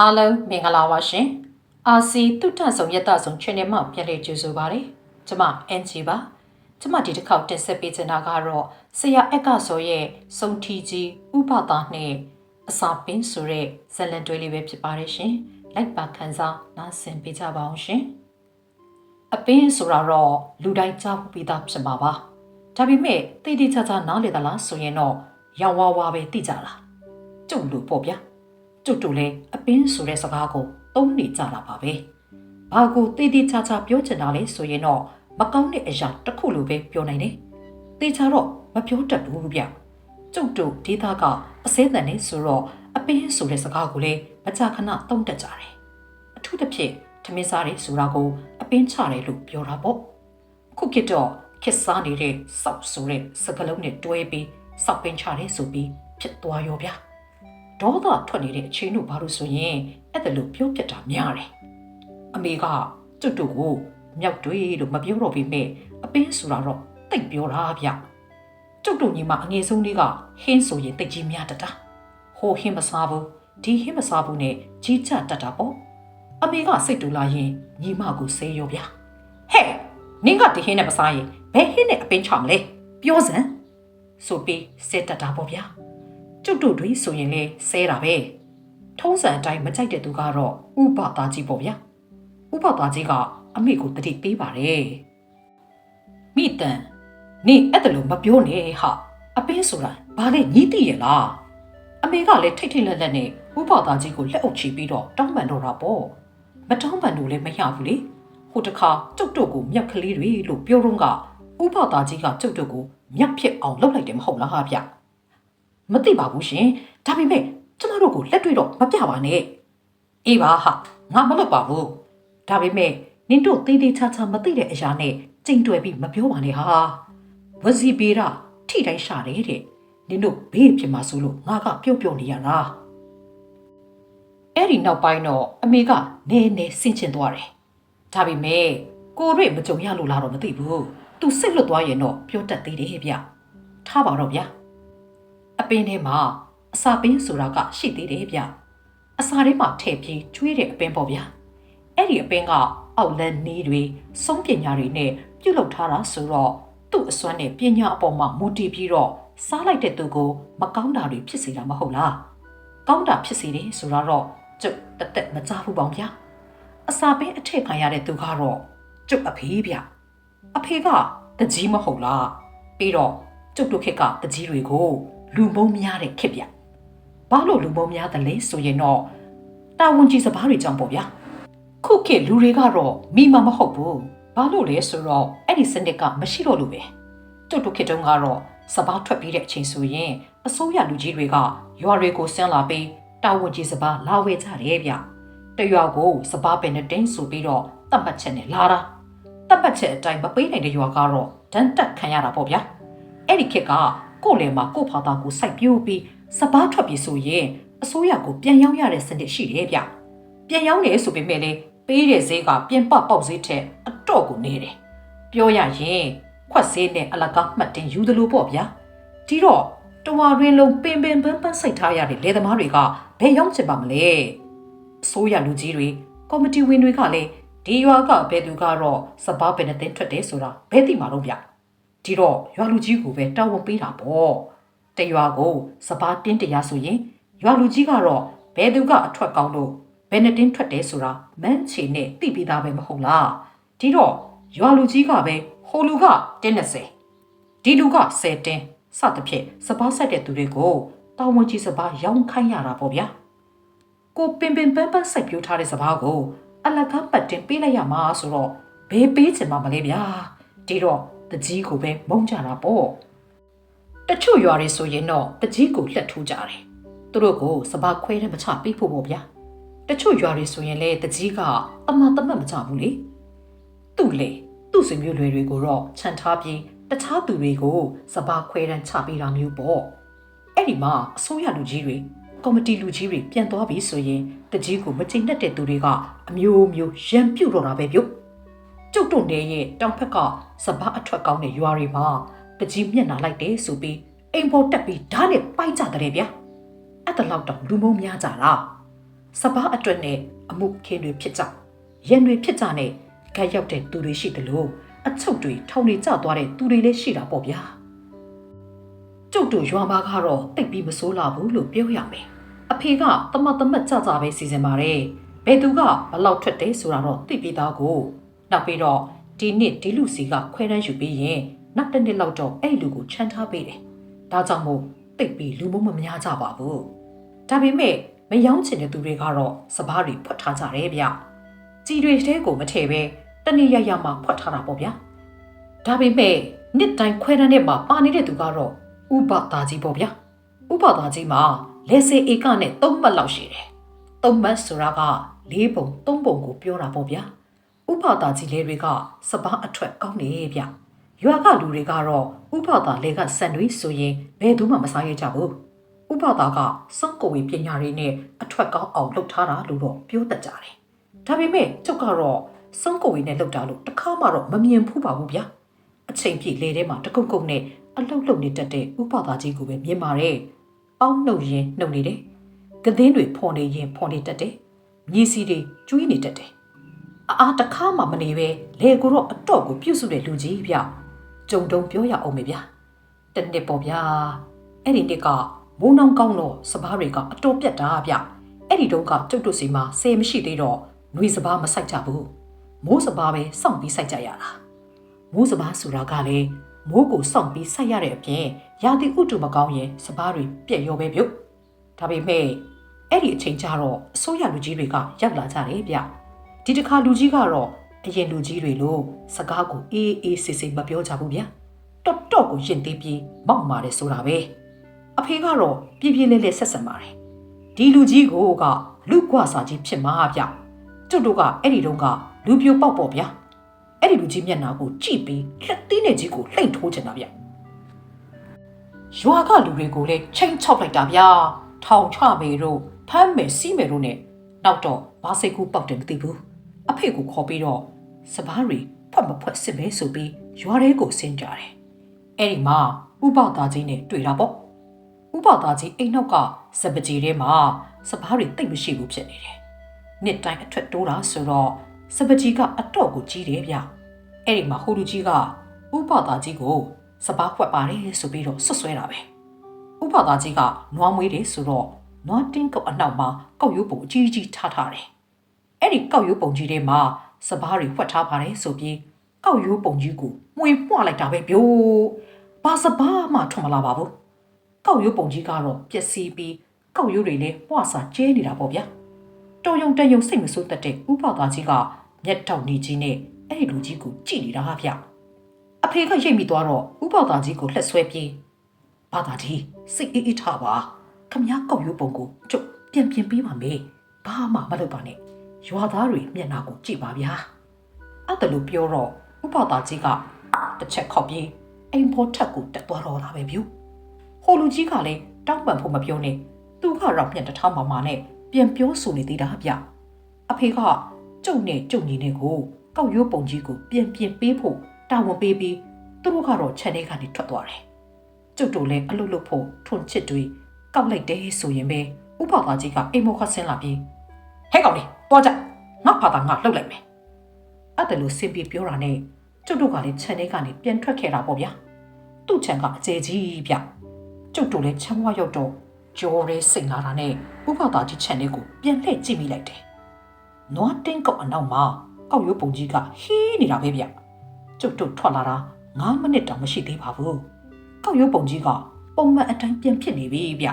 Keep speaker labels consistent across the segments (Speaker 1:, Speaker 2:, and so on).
Speaker 1: အားလုံးမင်္ဂလာပါရှင်အာစီတုတ္တဆုံယတဆုံ channel မှာပြန်လည်ကြိုဆိုပါရစေကျမ NG ပါကျမဒီတစ်ခေါက်တင်ဆက်ပေးချင်တာကတော့ဆရာအက်ကဆိုရဲ့စုံထီကြီးဥပတာနဲ့အစာပင်းဆိုတဲ့ဇလန်တွဲလေးပဲဖြစ်ပါတယ်ရှင်လိုက်ပါခန်းစားနားဆင်ပေးကြပါအောင်ရှင်အပင်းဆိုတာတော့လူတိုင်းကြားဖို့ပြီးသားဖြစ်မှာပါဒါပေမဲ့တိတိကျကျနားလေသလားဆိုရင်တော့ရောင်ဝါဝါပဲသိကြလားကျုပ်လို့ပေါ့ဗျာ ကျုပ်တို့လည်းအပင်းဆိုတဲ့စကားကိုသုံးနေကြတာပါပဲ။ဘာကိုတေးသေးချာချာပြောချင်တာလဲဆိုရင်တော့မကောင်းတဲ့အရာတစ်ခုလိုပဲပြောနိုင်တယ်။တေချာတော့မပြောတတ်ဘူးဗျ။ကျုပ်တို့ဒေသကအစဲတန်နေဆိုတော့အပင်းဆိုတဲ့စကားကိုလည်းမကြာခဏသုံးတတ်ကြတယ်။အထူးသဖြင့်ထမင်းစားတယ်ဆိုတာကိုအပင်းချတယ်လို့ပြောတာပေါ့။ခုခေတ်တော့ခစ်စားနေတဲ့စောက်ဆိုတဲ့စကားလုံးနဲ့တွဲပြီးစောက်ပင်းချတယ်ဆိုပြီးဖြစ်သွားရောဗျာ။ ဒေါသထွက်နေတဲ့အချိန်တို့ဘာလို့ဆိုရင်အဲ့ဒါလို့ပြောပြတာများတယ်။အမေကကျွတ်တို့ကိုမြောက်တွေလို့မပြောတော့ပေမဲ့အပင်းဆိုတာတော့တိတ်ပြောတာဗျ။ကျွတ်တို့ညီမအငယ်ဆုံးလေးကဟင်းဆိုရင်တိတ်ကြီးများတတ်တာ။ဟိုဟင်းမစားဘူးဒီဟင်းမစားဘူးနဲ့ကြီးချတတ်တာပေါ့။အမေကစိတ်တူလာရင်ညီမကိုဆေးရောဗျ။ဟဲ့နင်းကဒီဟင်းနဲ့မစားရင်ဘယ်ဟင်းနဲ့အပင်းချမလဲပြောစမ်းဆိုပြီးစိတ်တတ်တာပေါ့ဗျာ။ ကျုပ်တို့တွေဆိုရင်လေဆဲတာပဲထုံးစံအတိုင်းမကြိုက်တဲ့သူကတော့ဥပသားကြီးပေါ့ဗျာဥပသားကြီးကအမေကိုတတိပေးပါတယ်မိတန်နေအဲ့ဒါလို့မပြောနဲ့ဟာအပင်းဆိုတာဘာလဲညီးတည်ရလားအမေကလည်းထိတ်ထိတ်လက်လက်နဲ့ဥပသားကြီးကိုလက်အုပ်ချပြီးတော့တောင်းပန်တော့တာပေါ့မတောင်းပန်လို့လည်းမရဘူးလေဟိုတခါကျုပ်တို့ကိုမြက်ကလေးတွေလို့ပြောတော့ကဥပသားကြီးကကျုပ်တို့ကိုမြက်ဖြစ်အောင်လုပ်လိုက်တယ်မဟုတ်လားဟာဗျ မသိပါဘူးရှင်ဒါပေမဲ့ကျမတို့ကိုလက်တွေ့တော့မပြပါနဲ့အေးပါဟာငါမလုပ်ပါဘူးဒါပေမဲ့နင်တို့သေးသေးချာချာမသိတဲ့အရာနဲ့ကြိမ်တွယ်ပြီးမပြောပါနဲ့ဟာဝစီပေရာထိတိုင်းရှာတယ်တဲ့နင်တို့ဘေးဖြစ်မှာဆိုလို့ငါကပြော့ပြော့နေရတာအဲ့ဒီနောက်ပိုင်းတော့အမေကနဲနဲဆင်ချင်သွားတယ်ဒါပေမဲ့ကိုရွေမကြုံရလို့လားတော့မသိဘူးသူစိတ်လွတ်သွားရင်တော့ပြောတတ်သေးတယ်ဗျထားပါတော့ဗျာ အပင်းထဲမှာအစာပင်းဆိုတာကရှိသေးတယ်ဗျအစာထဲမှာထည့်ပြီးကျွေးတဲ့အပင်းပေါ့ဗျအဲ့ဒီအပင်းကအောက်လန်းနီးတွေစုံးပညာတွေနဲ့ပြုတ်လောက်ထားတာဆိုတော့သူ့အစွမ်းနဲ့ပညာအပေါ်မှာမူတည်ပြီးတော့စားလိုက်တဲ့သူကိုမကောင်းတာတွေဖြစ်စေတာမဟုတ်လားကောင်းတာဖြစ်စေတယ်ဆိုတော့ကျုပ်တက်တက်မကြားဘူးပေါင်းဗျအစာပင်းအထည့်ခံရတဲ့သူကတော့ကျုပ်အဖေဗျအဖေကတကြီးမဟုတ်လားပြီးတော့ကျုပ်တို့ခက်ကတကြီးတွေကို လူမုံများတဲ့ခစ်ဗျဘာလို့လူမုံများတယ်လဲဆိုရင်တော့တာဝန်ကြီးစပားတွေကြောင့်ပေါ့ဗျာခုခေတ်လူတွေကတော့မိမမဟုတ်ဘူးဘာလို့လဲဆိုတော့အဲ့ဒီစနစ်ကမရှိတော့လို့ပဲတုတ်တုတ်ခေတ်တုန်းကတော့စပားထွက်ပြီးတဲ့အချိန်ဆိုရင်အစိုးရလူကြီးတွေကရွာတွေကိုဆင်းလာပြီးတာဝန်ကြီးစပားလာဝဲကြတယ်ဗျတရွာကိုစပားပင်နဲ့တင်းဆိုပြီးတော့တတ်မှတ်ချက်နဲ့လာတာတတ်မှတ်ချက်အတိုင်းမပေးနိုင်တဲ့ရွာကတော့ဒန်းတက်ခံရတာပေါ့ဗျာအဲ့ဒီခေတ်က ကိုယ့်လေမှာကိုယ့်ဖာသာကိုစိုက်ပြိုးပြီးစပားထွက်ပြီးဆိုရင်အစိုးရကိုပြန်ရောက်ရတဲ့စနစ်ရှိတယ်ဗျပြန်ရောက်နေဆိုပေမဲ့လေပေးတဲ့ဈေးကပြင်ပပေါက်ဈေးထက်အတော့ကိုနေတယ်ပြောရရင်ခွက်ဈေးနဲ့အလကားမှတ်တင်ယူသလိုပေါ့ဗျာဒီတော့တဝါရင်းလုံးပင်ပင်ပန်းပန်းစိုက်ထားရတဲ့လေသမားတွေကဘယ်ရောက်ချင်ပါမလဲအစိုးရလူကြီးတွေကော်မတီဝင်တွေကလည်းဒီရွာကဘယ်သူကတော့စပားပင်နဲ့တင်ထွက်တယ်ဆိုတာဘယ်သိမှာတော့ဗျ ဒီတော့ရွာလူကြီးကိုပဲတာဝန်ပေးတာပေါ့တရွာကိုစပားတင်းတရားဆိုရင်ရွာလူကြီးကတော့ဘယ်သူကအထွက်ကောင်းလို့ဘယ်နဲ့တင်းထွက်တယ်ဆိုတာမန်းချေနဲ့သိပြီးသားပဲမဟုတ်လားဒီတော့ရွာလူကြီးကပဲဟိုလူကတင်း20ဒီလူက10တင်းစသဖြင့်စပားဆက်တဲ့သူတွေကိုတာဝန်ကြီးစပားရောင်းခိုင်းရတာပေါ့ဗျာကိုပင်ပင်ပန်းပန်းစိုက်ပြိုးထားတဲ့စပားကိုအလကားပတ်တင်ပေးလိုက်ရမှာဆိုတော့ဘယ်ပေးချင်မှမလဲဗျာဒီတော့ တကြီးကိုပဲမုန်းကြတာပေါ့တချို့ရွာတွေဆိုရင်တော့တကြီးကိုလှက်ထိုးကြတယ်သူတို့ကိုစပါခွဲတဲ့မချပေးဖို့ပေါ့ဗျာတချို့ရွာတွေဆိုရင်လေတကြီးကအမတမတ်မချဘူးလေသူ့လေသူ့ဆွေမျိုးလွယ်တွေကိုတော့ခြံထားပြီးတခြားသူတွေကိုစပါခွဲတန်းချပေးတာမျိုးပေါ့အဲ့ဒီမှာအစိုးရလူကြီးတွေကော်မတီလူကြီးတွေပြန်သွားပြီဆိုရင်တကြီးကိုမချိတ်နဲ့တဲ့သူတွေကအမျိုးမျိုးရံပြုတ်တော့တာပဲပြုတ် ကျုပ်တို့နေရဲ့တောင်ဖက်ကစပားအထွက်ကောင်းတဲ့ရွာတွေမှာတကြီးမျက်နှာလိုက်တယ်ဆိုပြီးအိမ်ပေါ်တက်ပြီးဓာတ်နဲ့ပိုက်ကြတယ်ဗျာအဲ့ဒါလောက်တော့လူမုံများကြတာစပားအတွက်နဲ့အမှုခင်းတွေဖြစ်ကြရန်တွေဖြစ်ကြနဲ့ဂက်ရောက်တဲ့သူတွေရှိတယ်လို့အချုပ်တွေထောင်နေကြသွားတဲ့သူတွေလည်းရှိတာပေါ့ဗျာကျုပ်တို့ရွာမကတော့တိတ်ပြီးမစိုးလာဘူးလို့ပြောရမယ်အဖေကတမတ်တမတ်ကြကြပဲစီစဉ်ပါတယ်ဘယ်သူကဘလောက်ထွက်တယ်ဆိုတာတော့သိပြီးသားကို နောက်ပြီးတော့ဒီနှစ်ဒီလူစီကခွဲတန်းယူပြီးရင်နောက်တစ်နှစ်လောက်တော့အဲ့လူကိုချမ်းထားပေးတယ်ဒါကြောင့်မို့တိတ်ပြီးလူမုံမများကြပါဘူးဒါပေမဲ့မယောင်းချင်တဲ့သူတွေကတော့စပားတွေဖွက်ထားကြတယ်ဗျကြည်တွေတဲကိုမထည့်ပဲတနေ့ရရမှဖွက်ထားတာပေါ့ဗျာဒါပေမဲ့နှစ်တိုင်းခွဲတန်းနဲ့မှပါနေတဲ့သူကတော့ဥပသားကြီးပေါ့ဗျာဥပသားကြီးမှာလက်စေဧကနဲ့၃မှတ်လောက်ရှိတယ်၃မှတ်ဆိုတာက၄ပုံ၃ပုံကိုပြောတာပေါ့ဗျာ ဥပသားကြီးလေးတွေကစပားအထွက်ကောင်းနေဗျရွာကလူတွေကတော့ဥပသားလေးကဆန်တွေဆိုရင်ဘယ်သူမှမစားရကြဘူးဥပသားကစောင့်ကိုဝေပညာတွေနဲ့အထွက်ကောင်းအောင်လုပ်ထားတာလို့တော့ပြောတတ်ကြတယ်ဒါပေမဲ့ကျုပ်ကတော့စောင့်ကိုဝေနဲ့လုပ်တာလို့တစ်ခါမှတော့မမြင်ဘူးပါဘူးဗျာအချိန်ပြည့်လေထဲမှာတကုတ်ကုတ်နဲ့အလုတ်လုတ်နေတတ်တဲ့ဥပသားကြီးကိုပဲမြင်ပါတယ်ပေါင်းနှုတ်ရင်နှုတ်နေတယ်ကသင်းတွေဖော်နေရင်ဖော်နေတတ်တယ်မြေစီတွေကျွေးနေတတ်တယ် အာအာတစ်ခါမှမနေပဲလေကိုတော့အတော့ကိုပြုတ်စုတဲ့လူကြီးဗျကြုံတုံပြောရအောင်မေဗျာတနေ့ပေါ့ဗျာအဲ့ဒီနေ့ကမိုးနှောင်းကောင်းတော့စပားတွေကအတော်ပြတ်တာဗျအဲ့ဒီတုန်းကကျုပ်တို့စီမှာဆယ်မရှိသေးတော့နှွေစပားမဆိုင်ကြဘူးမိုးစပားပဲစောင့်ပြီးဆိုင်ကြရတာမိုးစပားဆိုတာကလည်းမိုးကိုစောင့်ပြီးဆိုင်ရတဲ့အပြင်ရာသီဥတုမကောင်းရင်စပားတွေပြက်ရောပဲပြုတ်ဒါပေမဲ့အဲ့ဒီအချိန်ကျတော့အစိုးရလူကြီးတွေကရောက်လာကြတယ်ဗျ ဒီတစ်ခါလူကြီးကတော့အရင်လူကြီးတွေလို့စကားကိုအေးအေးဆေးဆေးမပြောကြဘူးဗျတော်တော်ကိုရင်သေးပြီးမောက်မာတယ်ဆိုတာပဲအဖေကတော့ပြပြလေးလေးဆက်ဆက်ပါတယ်ဒီလူကြီးကိုကလူကွာစာကြီးဖြစ်မှာဗျကျွတ်တို့ကအဲ့ဒီတုန်းကလူပြိုပေါက်ပေါ့ဗျာအဲ့ဒီလူကြီးမျက်နှာကိုကြည့်ပြီးလက်သေးနဲ့ကြီးကိုလှိမ့်ထိုးချင်တာဗျရွာကလူတွေကိုလည်းချိန်ချောက်လိုက်တာဗျာထောင်ချမေတို့ဖမ်းမယ်စီးမယ်တို့နဲ့နောက်တော့ဘာစိတ်ကူပေါက်တယ်မသိဘူး အဖေကိုခေါ်ပြီးတော့စပားတွေဖွက်မဖွက်စစ်ပဲဆိုပြီးရွာထဲကိုဆင်းကြတယ်အဲ့ဒီမှာဥပသားကြီးနဲ့တွေ့တာပေါ့ဥပသားကြီးအိမ်နောက်ကစပကြီးထဲမှာစပားတွေတိတ်မရှိဘူးဖြစ်နေတယ်နှစ်တိုင်းအထက်တိုးတာဆိုတော့စပကြီးကအတော့ကိုကြီးတယ်ဗျအဲ့ဒီမှာဟိုလူကြီးကဥပသားကြီးကိုစပားဖွက်ပါတယ်ဆိုပြီးတော့ဆွဆွဲတာပဲဥပသားကြီးကနွားမွေးတယ်ဆိုတော့နွားတင်းကုတ်အနောက်မှာကောက်ရိုးပုံအကြီးကြီးထားထားတယ် အဲ့ဒီကောက်ရိုးပုံကြီးထဲမှာစပားတွေဖွက်ထားပါတယ်ဆိုပြီးကောက်ရိုးပုံကြီးကိုမှွေပွားလိုက်တာပဲဗျို့ဘာစပားမှထွန်မလာပါဘူးကောက်ရိုးပုံကြီးကတော့ပျက်စီးပြီးကောက်ရိုးတွေလည်းပွားစာကျဲနေတာပေါ့ဗျာတော်ယုံတန်ယုံစိတ်မဆိုးတတ်တဲ့ဥပသားကြီးကမျက်တောက်နေကြီးနဲ့အဲ့ဒီလူကြီးကိုကြည့်နေတာဗျအဖေကရိတ်မိသွားတော့ဥပသားကြီးကိုလှက်ဆွဲပြေးဘာသာကြီးစိတ်အေးအေးထားပါခမ ्या ကောက်ရိုးပုံကိုကျုပ်ပြန်ပြင်ပေးပါမယ်ဘာမှမလုပ်ပါနဲ့ ရွာသားတွေမျက်နှာကိုကြည့်ပါဗျာအဲ့ဒါလို့ပြောတော့ဥပသားကြီးကတစ်ချက်ခောက်ပြီးအိမ်ပေါ်ထက်ကိုတက်သွားတော့တာပဲဗျဟိုလူကြီးကလည်းတောက်ပံဖို့မပြောနဲ့သူကတော့မျက်တထားမာမာနဲ့ပြန်ပြောဆိုနေသေးတာဗျအဖေကကျုံနဲ့ကျုံညီနဲ့ကိုကောက်ရိုးပုံကြီးကိုပြန်ပြင်ပေးဖို့တာဝန်ပေးပြီးသူတို့ကတော့ခြံထဲကနေထွက်သွားတယ်ကျုပ်တို့လည်းအလုတ်လုတ်ဖို့ထွန်ချစ်တွေကောက်လိုက်တယ်ဆိုရင်ပဲဥပပါကြီးကအိမ်မောခဆင်းလာပြီး ဟဲ့ကောင်လေးတွားကြငါဖာတာငါလှုပ်လိုက်မယ်အဲ့ဒါလို့စင်ပြေပြောတာနဲ့ကျုပ်တို့ကလည်းခြံထဲကနေပြန်ထွက်ခဲ့တာပေါ့ဗျာသူ့ခြံကအကျဲကြီးဗျကျုပ်တို့လည်းခြံဝရောက်တော့ကြောရဲစိတ်လာတာနဲ့ဥပပါကြီးခြံလေးကိုပြန်လှည့်ကြည့်မိလိုက်တယ်နွားတင်းကောက်အနောက်မှာကောက်ရိုးပုံကြီးကဟီးနေတာပဲဗျကျုပ်တို့ထွက်လာတာ9မိနစ်တောင်မရှိသေးပါဘူးကောက်ရိုးပုံကြီးကပုံမှန်အတိုင်းပြန်ဖြစ်နေပြီဗျ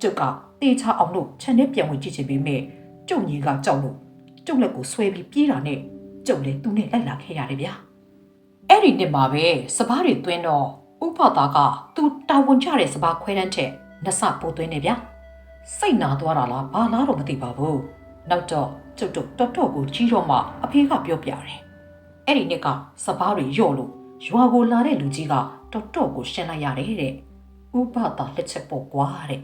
Speaker 1: ကျုပ်ကတေချာအောင်လို့ခြံထဲပြန်ဝင်ကြည့်ချင်ပေမဲ့ ကျုပ်ကြီးကကြောက်လို့ကျုပ်လက်ကိုဆွဲပြီးပြေးတာနဲ့ကျုပ်လည်းသူနဲ့လိုက်လာခဲ့ရတယ်ဗျအဲ့ဒီနှစ်မှာပဲစပားတွေသွင်းတော့ဥပသားကသူတာဝန်ကျတဲ့စပားခွဲတန်းထက်နှစပိုးသွင်းနေဗျစိတ်နာသွားတာလားဘာလားတော့မသိပါဘူးနောက်တော့ကျုပ်တို့တော်တော်ကိုကြီးတော့မှအဖေကပြောပြတယ်အဲ့ဒီနှစ်ကစပားတွေယော့လို့ရွာကိုလာတဲ့လူကြီးကတော်တော်ကိုရှင်းလိုက်ရတယ်တဲ့ဥပသားလက်ချက်ပေါ့ကွာတဲ့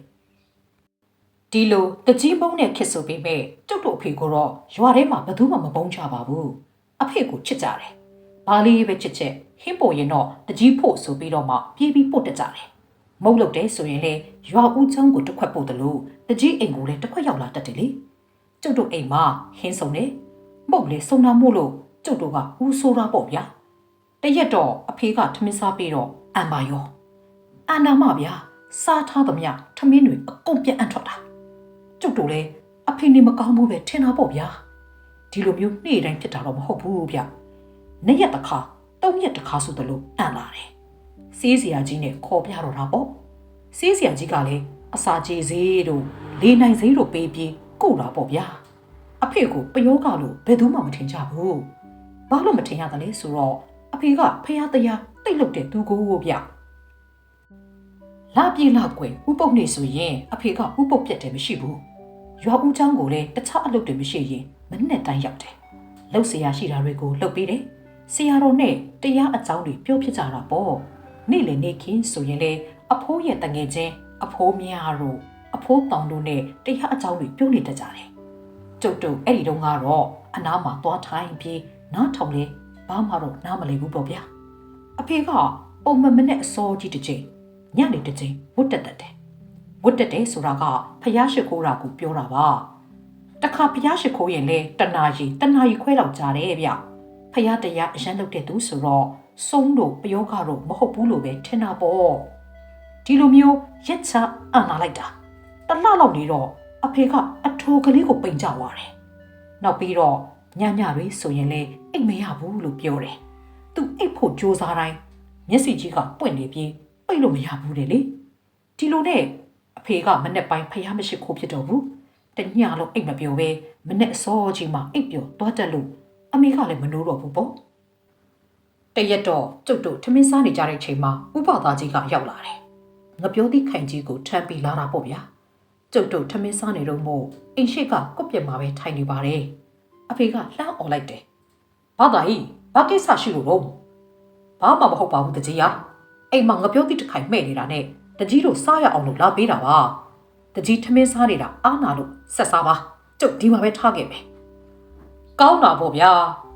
Speaker 1: ဒီလိုတကြီးမုံနဲ့ခစ်ဆိုပေးမဲ့ကျုပ်တို့အဖေကိုတော့ရွာထဲမှာဘယ်သူမှမပုံးချပါဘူးအဖေကိုချစ်ကြတယ်ဘာလေးပဲချစ်ချက်ဟင်းပေါ်ရင်တော့တကြီးဖို့ဆိုပြီးတော့မှပြေးပြီးပို့တက်ကြတယ်မုတ်လုတ်တယ်ဆိုရင်လေရွာဦးချောင်းကိုတစ်ခွက်ပို့တယ်လို့တကြီးအိမ်ကိုလည်းတစ်ခွက်ရောက်လာတတ်တယ်လေကျုပ်တို့အိမ်မှာဟင်းဆုံနေမဟုတ်လေစုံနာမို့လို့ကျုပ်တို့ကဦးဆိုးတာပေါ့ဗျာတရက်တော့အဖေကထမင်းစားပြီးတော့အံပါရောအန္နာမဗျာစားထားသမျှထမင်းတွေအကုန်ပြန်အံ့ထွက်တာ ကျုပ်တို့လည်းအဖေနေမကောင်းဘူးပဲထင်တာပေါ့ဗျာဒီလိုမျိုးနေ့တိုင်းဖြစ်တာတော့မဟုတ်ဘူးဗျနေ့ရက်တစ်ခါသုံးရက်တစ်ခါဆိုသလိုအံ့လာတယ်စီးစရာကြီးနဲ့ခေါ်ပြတော့တာပေါ့စီးစရာကြီးကလည်းအစာကြေးစေးတို့လေနိုင်စေးတို့ပေးပြီးကိုတာပေါ့ဗျာအဖေကိုပယောကလို့ဘယ်သူမှမထင်ကြဘူးဘာလို့မထင်ရသလဲဆိုတော့အဖေကဖះတရားတိတ်လုတ်တဲ့သူကိုဗျလာပြေလာကွယ်ဥပုပ်နေဆိုရင်အဖေကဥပုပ်ပြတ်တယ်မရှိဘူး ရွာဦးချောင်းကိုလည်းတခြားအလုပ်တွေမရှိရင်မနဲ့တိုင်းရောက်တယ်။လှုပ်ဆရာရှိတာတွေကိုလှုပ်ပေးတယ်။ဆရာတော်နဲ့တရားအကြောင်းတွေပြောဖြစ်ကြတာပေါ့။နေ့လည်နေ့ခင်းဆိုရင်လေအဖိုးရဲ့တငယ်ချင်းအဖိုးများတို့အဖိုးတောင်တို့နဲ့တရားအကြောင်းတွေပြောနေတတ်ကြတယ်။ကျုပ်တို့အဲ့ဒီတုန်းကတော့အနားမှာသွားထိုင်ပြီးနားထောင်လေဘာမှတော့နားမလည်ဘူးပေါ့ဗျာ။အဖေကပုံမမနဲ့အစောကြီးတစ်ချိန်ညနေတစ်ချိန်ဝတ်တက်တက်တယ် ဝတ်တက်တယ်ဆိုတာကဖျားရှိခိုးတာကိုပြောတာပါတခါဖျားရှိခိုးရင်လေတနာရီတနာရီခွဲလောက်ကြာတယ်ဗျဖျားတရားအရန်လုပ်တဲ့သူဆိုတော့စုံးတို့ပယောဂတို့မဟုတ်ဘူးလို့ပဲထင်တာပေါ့ဒီလိုမျိုးရက်ချအံ့လာလိုက်တာတလှလောက်နေတော့အဖေကအထိုးကလေးကိုပိန်ကြသွားတယ်နောက်ပြီးတော့ညညတွေဆိုရင်လေအိတ်မရဘူးလို့ပြောတယ်သူအိတ်ဖို့ကြိုးစားတိုင်းမျက်စိကြီးကပွင့်နေပြီးပိတ်လို့မရဘူးတဲ့လေဒီလိုနဲ့အ ဖေကမနဲ့ပိုင်းဖျားမရှိခိုးဖြစ်တော့ဘူးတညလုံးအိတ်မပြောပဲမနဲ့အစောကြီးမှအိတ်ပြောသွားတက်လို့အမေကလည်းမနိုးတော့ဘူးပေါ့တရက်တော့ကျုပ်တို့ထမင်းစားနေကြတဲ့ချိန်မှာဥပသားကြီးကရောက်လာတယ်ငပြောသည့်ခိုင်ကြီးကိုထမ်းပြီးလာတာပေါ့ဗျာကျုပ်တို့ထမင်းစားနေတော့မို့အိမ်ရှိကကွက်ပြက်မှာပဲထိုင်နေပါတယ်အဖေကလှမ်းអော်လိုက်တယ်ဘာသာကြီးဘာကိစ္စရှိလို့တော့ဘာမှမဟုတ်ပါဘူးတကြီးရအိမ်မှာငပြောသည့်တစ်ခိုင်မှဲ့နေတာနဲ့ တကြီးတို့စားရအောင်လို့လာပေးတာပါတကြီးထမင်းစားနေတာအားနာလို့ဆက်စားပါကျုပ်ဒီမှာပဲထားခဲ့မယ်ကောင်းတာပေါ့ဗျာ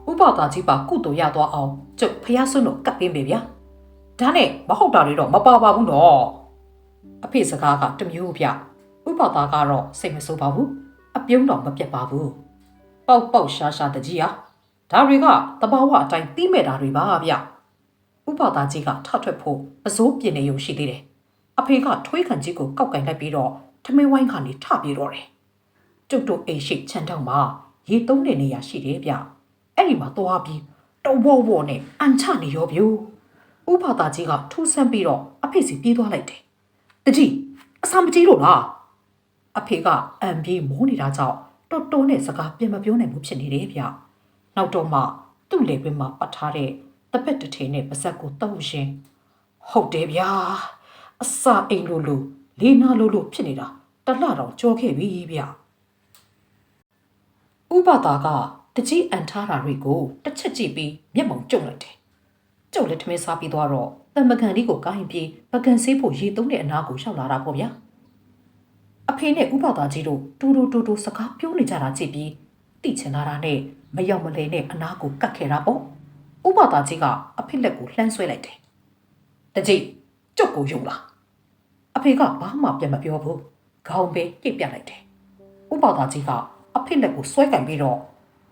Speaker 1: ဥပဒါကြီးပါကုတူရသွားအောင်ကျုပ်ဖះဆွန်းတို့ကတ်ပေးမယ်ဗျာဒါနဲ့မဟုတ်တာတွေတော့မပါပါဘူးတော့အဖေစကားကတမျိုးဗျဥပဒါကတော့စိတ်မဆိုးပါဘူးအပြုံးတော့မပြတ်ပါဘူးပေါက်ပေါက်ရှားရှားတကြီးဟာဒါတွေကတဘာဝအတိုင်းတီးမဲ့တာတွေပါဗျဥပဒါကြီးကထထွက်ဖို့အစိုးပြင်းနေရုံရှိသေးတယ် အဖေကထွေးခံကြီးကိုကောက်ကင်လိုက်ပြီးတော့ထမင်းဝိုင်းကနေထပြေတော့တယ်ကျုပ်တို့အိမ်ရှိချန်တောင်မှာရေသုံးတဲ့နေရာရှိတယ်ဗျအဲ့ဒီမှာသွားပြီးတော်ဘောဘောနဲ့အန်ချနေရောဗျဥပဒါကြီးကထူးဆန်းပြီးတော့အဖေစီပြေးသွားလိုက်တယ်တကြီးအစာမကြီးလို့လားအဖေကအံပြေးမိုးနေတာကြောင့်တော်တော်နဲ့စကားပြန်မပြောနိုင်ဘူးဖြစ်နေတယ်ဗျနောက်တော့မှသူ့လေပင်မှာပတ်ထားတဲ့တပက်တစ်ထည်နဲ့ပါဇက်ကိုတုပ်ရှင်ဟုတ်တယ်ဗျာ အစာအိမ်လိုလိုလေးနာလိုလိုဖြစ်နေတာတလှတော့ကြောခဲ့ပြီဗျဥပဒါကတကြီးအန်ထားတာတွေကိုတစ်ချက်ကြည့်ပြီးမျက်မှောင်ကျုံလိုက်တယ်ကျုပ်လည်းထမင်းစားပြီးသွားတော့တမကန်လေးကိုကားရင်ပြေးပကံဆေးဖို့ရေသုံးတဲ့အနားကိုရောက်လာတာပေါ့ဗျာအဖေနဲ့ဥပဒါကြီးတို့တူတူတူတူစကားပြောနေကြတာကြည့်ပြီးတိချင်လာတာနဲ့မရောက်မလဲနဲ့အနားကိုကတ်ခဲ့တာပေါ့ဥပဒါကြီးကအဖေလက်ကိုလှမ်းဆွဲလိုက်တယ်တကြီးကျုပ်ကိုယုံလား အဖေကဘာမှပြန်မပြောဘူးခေါင်းပဲပြစ်ပြလိုက်တယ်ဥပဒါကြီးကအဖေလက်ကိုဆွဲကင်ပြီးတော့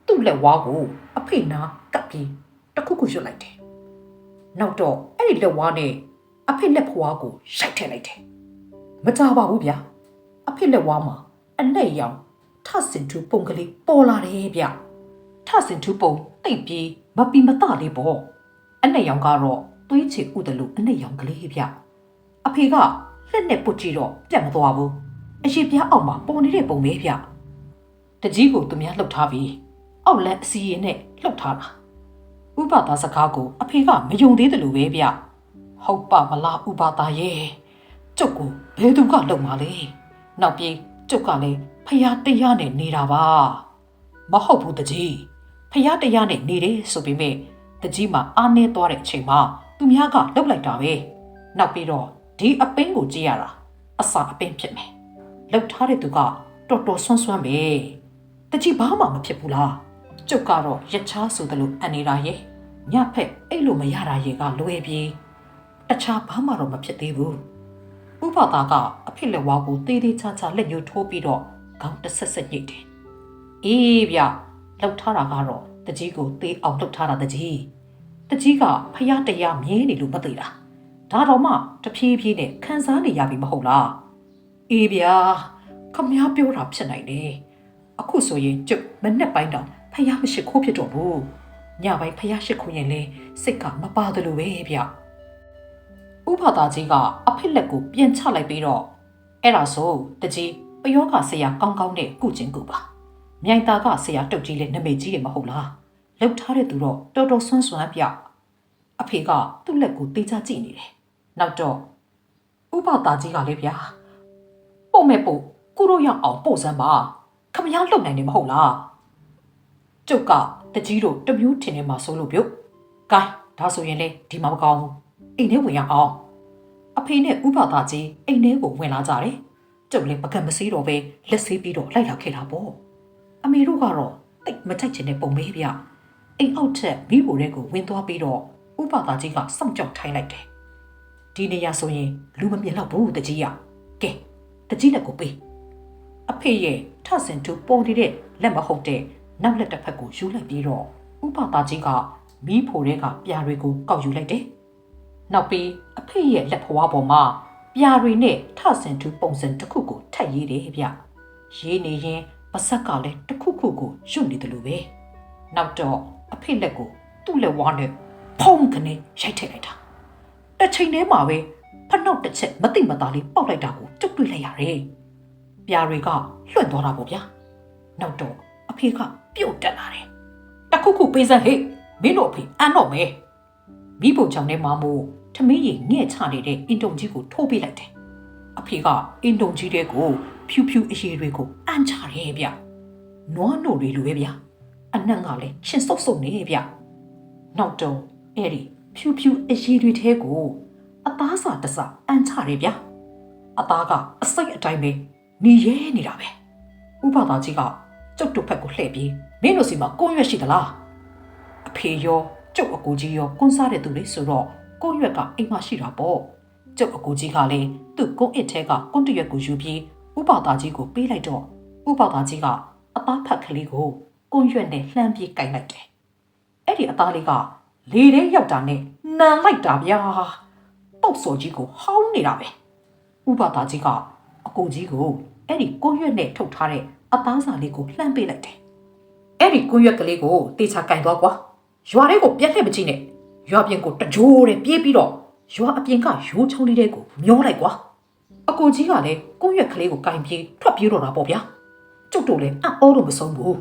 Speaker 1: သူ့လက်ဝါးကိုအဖေနာကပ်ပြီးတခုခုရွတ်လိုက်တယ်နောက်တော့အဲ့ဒီလက်ဝါးနဲ့အဖေလက်ဖွားကိုရိုက်ထည့်လိုက်တယ်မကြပါဘူးဗျာအဖေလက်ဝါးမှာအနဲ့ရောင်ထဆင်ထူပုံကလေးပေါ်လာတယ်ဗျထဆင်ထူပုံတိတ်ပြီးမပီမတလေးပေါ့အနဲ့ရောင်ကတော့သွေးချေဥဒလို့အနဲ့ရောင်ကလေးဗျအဖေက လက်နဲ့ပုတ်ကြည့်တော့ပြတ်မသွားဘူးအရှိပြားအောင်မှာပေါ်နေတဲ့ပုံပဲဗျတကြီးကိုသူများလှုပ်ထားပြီးအောက်လက်အစီရင်နဲ့လှုပ်ထားတာဥပဒါစကားကိုအဖေကမယုံသေးတယ်လို့ပဲဗျဟုတ်ပါမလားဥပဒါရဲ့ကျုပ်ကိုဘယ်သူကလှုပ်မှာလဲနောက်ပြီးကျုပ်ကလည်းဖျားတရားနဲ့နေတာပါမဟုတ်ဘူးတကြီးဖျားတရားနဲ့နေတယ်ဆိုပေမဲ့တကြီးမှာအားနေသွားတဲ့အချိန်မှာသူများကလှုပ်လိုက်တာပဲနောက်ပြီးတော့ ဒီအပင်းကိုကြည့်ရတာအစာအပင်းဖြစ်မယ်လှုပ်ထားတဲ့သူကတော်တော်ဆွမ်းဆွမ်းပဲတကြီးဘာမှမဖြစ်ဘူးလားကျုပ်ကတော့ရက်ချားဆိုသလိုအန်နေတာရဲ့ညဖက်အဲ့လိုမရတာရေကလွယ်ပြေတခြားဘာမှတော့မဖြစ်သေးဘူးဥပဒါကအဖေလက်ဝါးကိုတေးသေးချာချာလက်ညှိုးထိုးပြီးတော့ခေါင်းတစ်ဆက်ဆက်ညှိတယ်အေးဗျလောက်ထားတာကတော့တကြီးကိုတေးအောင်လောက်ထားတာတကြီးတကြီးကဖျားတရားမြဲနေလို့မသိတာ ဒါတော့မှတဖြည်းဖြည်းနဲ့ခံစားနေရပြီမဟုတ်လားအေးဗျာခမည်းပြောတာဖြစ်နိုင်တယ်အခုဆိုရင်ကျုပ်မနဲ့ပိုင်းတော့ဖျားမရှိခိုးဖြစ်တော့ဘူးညပိုင်းဖျားရှိခိုးရင်လေစိတ်ကမပါတယ်လို့ပဲဗျဥပဒါကြီးကအဖိလက်ကိုပြန်ချလိုက်ပြီးတော့အဲ့ဒါဆိုတကြီးပယောဂဆရာကောင်းကောင်းနဲ့ကုကျင်ကူပါမြိုင်တာကဆရာတုတ်ကြီးလေနမိတ်ကြီးတယ်မဟုတ်လားလှုပ်ထားတဲ့သူတော့တော်တော်ဆွမ်းဆွမ်းပြအဖေကသူ့လက်ကိုတေးချကြည့်နေတယ် နောက်တော့ဥပဒါကြီးကလည်းဗျာပို့မဲ့ပို့ကုတို့ရောက်အောင်ပို့စမ်းပါခမရလှုပ်နိုင်တယ်မဟုတ်လားကျုပ်ကတကြီးတို့တမျိုးထင်နေမှာဆိုလို့ပြုတ်ကဲဒါဆိုရင်လေဒီမှာမကောင်းဘူးအိမ်ထဲဝင်ရအောင်အဖေနဲ့ဥပဒါကြီးအိမ်ထဲကိုဝင်လာကြတယ်ကျုပ်လည်းပကံမစည်းတော့ပဲလက်ဆေးပြီးတော့လိုက်လာခဲ့တာပေါ့အမေတို့ကတော့တိတ်မထိုက်ချင်တဲ့ပုံပဲဗျအိမ်အောက်ထက်မိဖို့တဲ့ကိုဝင်သွားပြီးတော့ဥပဒါကြီးကစောင့်ကြောက်ထိုင်းလိုက်တယ် ဒီနေရာဆိုရင်လူမမြင်တော့ဘူးတကြီးရကဲတကြီးလက်ကိုပေးအဖေရဲ့ထဆင်တူပေါ်နေတဲ့လက်မဟုတ်တဲ့နောက်လက်တစ်ဖက်ကိုယူလိုက်ပြီးတော့ဥပဒါကြီးကမိဖို့တဲ့ကပြာတွေကိုကောက်ယူလိုက်တယ်နောက်ပြီးအဖေရဲ့လက်ဖွားပေါ်မှာပြာတွေနဲ့ထဆင်တူပုံစံတစ်ခုကိုထပ်ရေးတယ်ဗျရေးနေရင်ပါဆက်ကလည်းတစ်ခုခုကိုယွတ်နေတယ်လို့ပဲနောက်တော့အဖေလက်ကိုသူ့လက်ဝါးနဲ့ဖုံးကနေရိုက်ထည့်လိုက်တာ တစ်ချိန်တည်းမှာပဲဖနှောက်တစ်ချက်မသိမသာလေးပေါက်လိုက်တာကိုကျုပ်တွေ့လိုက်ရတယ်ပြာတွေကလွှင့်သွားတာပေါ့ဗျာနောက်တော့အဖေကပြုတ်တက်လာတယ်တခုခုပေးစမ်းဟေ့မင်းတို့အဖေအန်တော့မယ်မိဖို့ချောင်းထဲမှာမို့ထမင်းကြီးငဲ့ချနေတဲ့အင်တုံကြီးကိုထိုးပေးလိုက်တယ်အဖေကအင်တုံကြီးတဲ့ကိုဖြူဖြူအရေးတွေကိုအန်ချတယ်ဗျနွားနိုတွေလိုပဲဗျအနံ့ကလည်းရှင်ဆုပ်ဆုပ်နေဗျနောက်တော့အဲ့ဒီ ဖြူဖြူအရေးတွေထဲကိုအသားစာတစအန်ချတယ်ဗျအသားကအစိတ်အတိုင်းပဲနေရဲနေတာပဲဥပဒါကြီးကကျုပ်တို့ဘက်ကိုလှည့်ပြီးမင်းတို့စီမှာကွန်းရွက်ရှိသလားအဖေရောကျုပ်အကူကြီးရောကွန်းစားတဲ့သူလေးဆိုတော့ကွန်းရွက်ကအိမ်မှာရှိတာပေါ့ကျုပ်အကူကြီးကလည်းသူ့ကွန်းအစ်ထဲကကွန်းတရွက်ကိုယူပြီးဥပဒါကြီးကိုပေးလိုက်တော့ဥပဒါကြီးကအသားဖက်ကလေးကိုကွန်းရွက်နဲ့လှမ်းပြီးကင်လိုက်တယ်အဲ့ဒီအသားလေးက လေထဲရောက်တာနဲ့နန်လိုက်တာဗျာပုတ်စော်ကြီးကိုဟောင်းနေတာပဲဥပဒါကြီးကအကူကြီးကိုအဲ့ဒီကွန်းရွက်နဲ့ထုတ်ထားတဲ့အသားစာလေးကိုလှမ်းပေးလိုက်တယ်အဲ့ဒီကွန်းရွက်ကလေးကိုတေချာကင်သွားကွာရွာလေးကိုပြက်လှည့်မကြည့်နဲ့ရွာပြင်ကိုတကြိုးတဲ့ပြေးပြီးတော့ရွာအပြင်ကရိုးချောင်းလေးတဲ့ကိုမျောလိုက်ကွာအကူကြီးကလည်းကွန်းရွက်ကလေးကိုကင်ပြေးထွက်ပြေးတော့တာပေါ့ဗျာကျုပ်တို့လည်းအံ့ဩလို့မဆုံးဘူး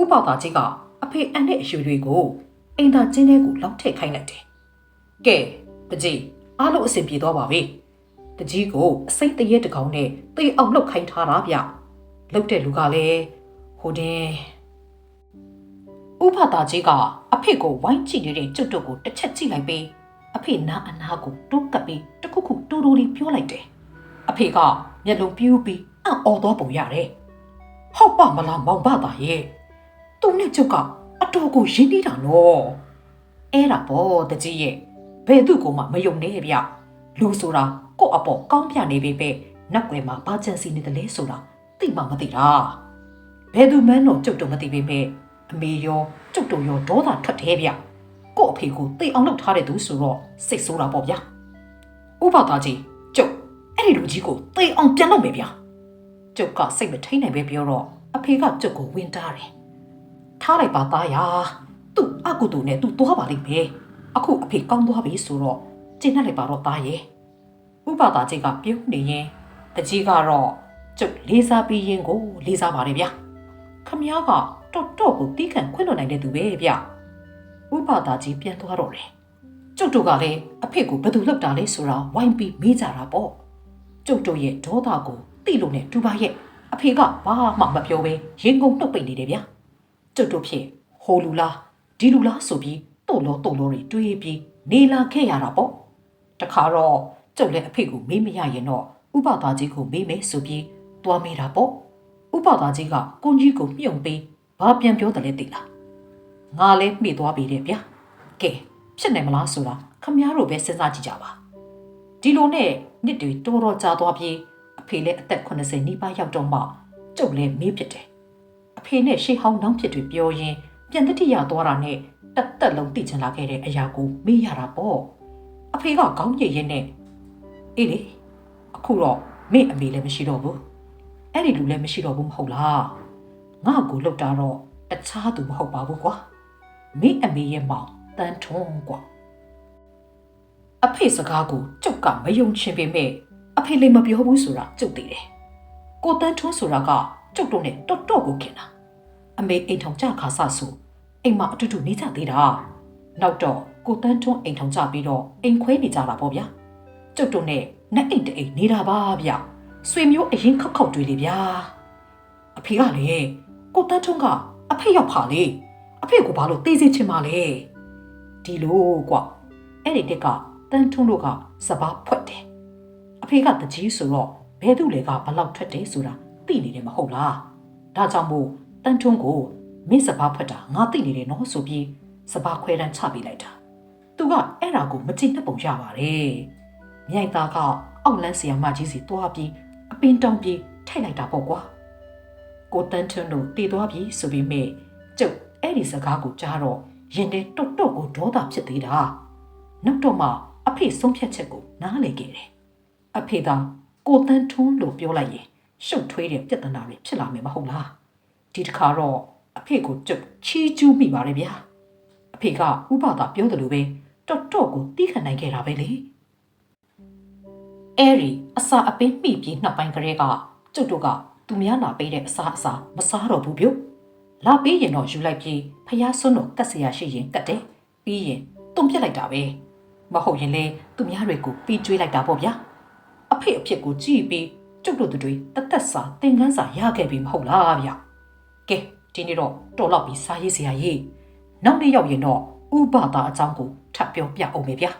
Speaker 1: ဥပဒါကြီးကအဖေအန်တဲ့အယူတွေကို အိမ်သာကျင်းထဲကိုလောက်ထည့်ခိုင်းလိုက်တယ်ကဲတကြီးအားလုံးအဆင်ပြေသွားပါပြီတကြီးကိုအစိမ့်တရက်တကောင်နဲ့တေးအောင်လှုပ်ခိုင်းထားတာဗျလှုပ်တဲ့လူကလည်းဟိုတင်ဥပဒါကြီးကအဖေကိုဝိုင်းကြည့်နေတဲ့ကျွတ်တုတ်ကိုတစ်ချက်ကြည့်လိုက်ပြီးအဖေနားအနားကိုတိုးကပ်ပြီးတခုခုတူတူလေးပြောလိုက်တယ်အဖေကမျက်လုံးပြူးပြီးအံ့ဩသွားပုံရတယ်ဟုတ်ပါမလားမောင်ဘသားရဲ့သူနဲ့ကျုပ်က အတော်ကိုရင်းနေတာနော်အဲ့ဒါပေါ့တကြီးရဲ့ဘယ်သူ့ကိုမှမယုံနဲ့ဗျလူဆိုတာကို့အပေါ်ကောင်းပြနေပြီပဲနောက်ွယ်မှာဘာချန်စီနေတယ်လဲဆိုတာသိမှမသိတာဘယ်သူမှန်းတော့ကျုပ်တော့မသိပေမဲ့အမေရောကျုပ်တို့ရောဒေါသထွက်တယ်ဗျကို့အဖေကိုသိအောင်လုပ်ထားတဲ့သူဆိုတော့စိတ်ဆိုးတာပေါ့ဗျာဥပဒါကြီးကျုပ်အဲ့ဒီလူကြီးကိုသိအောင်ပြန်လုပ်မယ်ဗျာကျုပ်ကစိတ်မထိန်နိုင်ပဲပြောတော့အဖေကကျုပ်ကိုဝင်တားတယ် ထားလိုက်ပါသားယာသူ့အကုတူနဲ့သူ့သွားပါလိမ့်မယ်အခုအဖေကောင်းသွားပြီဆိုတော့ကျင့်လိုက်ပါတော့သားရဲ့ဥပဒါကြီးကပြုံးနေရင်တကြီးကတော့ကျုပ်လေးစားပြီးရင်ကိုလေးစားပါတယ်ဗျာခမ ्या ကတော်တော်ကိုတီးခံခွင့်လွှတ်နိုင်တဲ့သူပဲဗျဥပဒါကြီးပြန်သွားတော့တယ်ကျုပ်တို့ကလည်းအဖေကိုဘယ်သူလောက်တာလဲဆိုတာဝိုင်းပြီးမေးကြတာပေါ့ကျုပ်တို့ရဲ့ဒေါသကိုတိလို့နဲ့တူပါရဲ့အဖေကဘာမှမပြောဘဲရင်ကုန်နှုတ်ပိတ်နေတယ်ဗျာ ကျုပ်တို့ဖြစ်ဟိုလူလားဒီလူလားဆိုပြီးတို့လောတို့လောတွေတွေးပြီးနေလာခဲ့ရတာပေါ့တခါတော့ကျုပ်လည်းအဖေကိုမေးမရရင်တော့ဥပဒါကြီးကိုမေးမယ်ဆိုပြီးတွားမေးတာပေါ့ဥပဒါကြီးကကွန်ကြီးကိုမြုံပြီးဘာပြန်ပြောတယ်လဲသိလားငါလည်းမိသွားပြီတဲ့ဗျာကဲဖြစ်နိုင်မလားဆိုတာခမည်းတော်ပဲစဉ်းစားကြည့်ကြပါဒီလိုနဲ့နှစ်တွေတော်တော်ကြာသွားပြီးအဖေလည်းအသက်80နီးပါးရောက်တော့မှကျုပ်လည်းမေးဖြစ်တယ် အဖေနဲ့ရှေးဟောင်းနှောင်းဖြစ်တွေပြောရင်းပြန်တတိယသွားတာနဲ့တက်တက်လုံးသိချင်လာခဲ့တဲ့အရာကိုမေးရတာပေါ့အဖေကခေါင်းညိတ်ရင်းနဲ့အေးလေအခုတော့မေ့အမေလည်းမရှိတော့ဘူးအဲ့ဒီလူလည်းမရှိတော့ဘူးမဟုတ်လားငါ့ကိုလှုပ်တာတော့တခြားသူမဟုတ်ပါဘူးကွာမေ့အမေရဲ့မောင်တန်းထွန်းကွာအဖေစကားကိုကျုပ်ကမယုံချင်ပေမဲ့အဖေလည်းမပြောဘူးဆိုတာကျုပ်သိတယ်ကိုတန်းထွန်းဆိုတာက ကျုပ်တို့နဲ့တော်တော်ကိုခင်တာအမေအိမ်ထောင်ကြခါဆဆိုအိမ်မှာအတူတူနေကြသေးတာနောက်တော့ကိုတန်းထွန်းအိမ်ထောင်ကြပြီးတော့အိမ်ခွဲနေကြတာပေါ့ဗျာကျုပ်တို့နဲ့နဲ့အိမ်တအိမ်နေတာပါဗျဆွေမျိုးအရင်ခောက်ခောက်တွေ့လေဗျာအဖေကလေကိုတန်းထွန်းကအဖေရောက်ပါလေအဖေကိုဘာလို့တေးစေချင်ပါလဲဒီလိုကွအဲ့ဒီတက်ကတန်းထွန်းတို့ကစပားဖွက်တယ်အဖေကတကြီးဆိုတော့ဘဲသူလေကဘလောက်ထွက်တယ်ဆိုတာ သိနေတယ်မဟုတ်လားဒါကြောင့်မို့တန်းထွန်းကိုမင်းစပားဖွက်တာငါသိနေတယ်နော်ဆိုပြီးစပားခွဲတန်းချပေးလိုက်တာသူကအဲ့ဒါကိုမကြည့်တတ်ပုံရပါတယ်မြိုက်သားကအောက်လန်းဆီယာမကြီးစီတွားပြီးအပင်တောင်ပြီးထိုက်လိုက်တာပေါ့ကွာကိုတန်းထွန်းတို့တည်သွားပြီဆိုပြီးမေကျုပ်အဲ့ဒီစကားကိုကြားတော့ရင်ထဲတုတ်တုတ်ကိုဒေါသဖြစ်သေးတာနောက်တော့မှအဖေဆုံးဖြတ်ချက်ကိုနားလည်ခဲ့တယ်အဖေသာကိုတန်းထွန်းလို့ပြောလိုက်ရင် ရှုပ်ထွေးတဲ့ပြဿနာတွေဖြစ်လာမယ်မဟုတ်လားဒီတစ်ခါတော့အဖေကိုကျုပ်ချီးကျူးမိပါတယ်ဗျာအဖေကဥပဒါပြောတယ်လို့ပဲတော်တော်ကိုတီးခံနိုင်ခဲ့တာပဲလေအဲ့ဒီအစာအပင်းမိပြီးနှစ်ပိုင်းကလေးကကျုပ်တို့ကသူများလာပေးတဲ့အစာအစာမစားတော့ဘူးဗျလာပေးရင်တော့ယူလိုက်ပြီးဖျားစွန်းတော့ကတ်เสียရှိရင်ကတ်တယ်ပြီးရင်တုံပြစ်လိုက်တာပဲမဟုတ်ရင်လေသူများတွေကိုပြီးကျွေးလိုက်တာပေါ့ဗျာအဖေအဖြစ်ကိုကြည့်ပြီး ကျုပ်တို့တို့တွေတသက်စာသင်ခန်းစာရခဲ့ပြီမဟုတ်လားဗျကဲဒီနေ့တော့တော်တော့ပြီးစားရေးစရာရေးနောက်နေ့ရောက်ရင်တော့ဥပဒါအကြောင်းကိုထပ်ပြောပြအောင်မယ်ဗျာ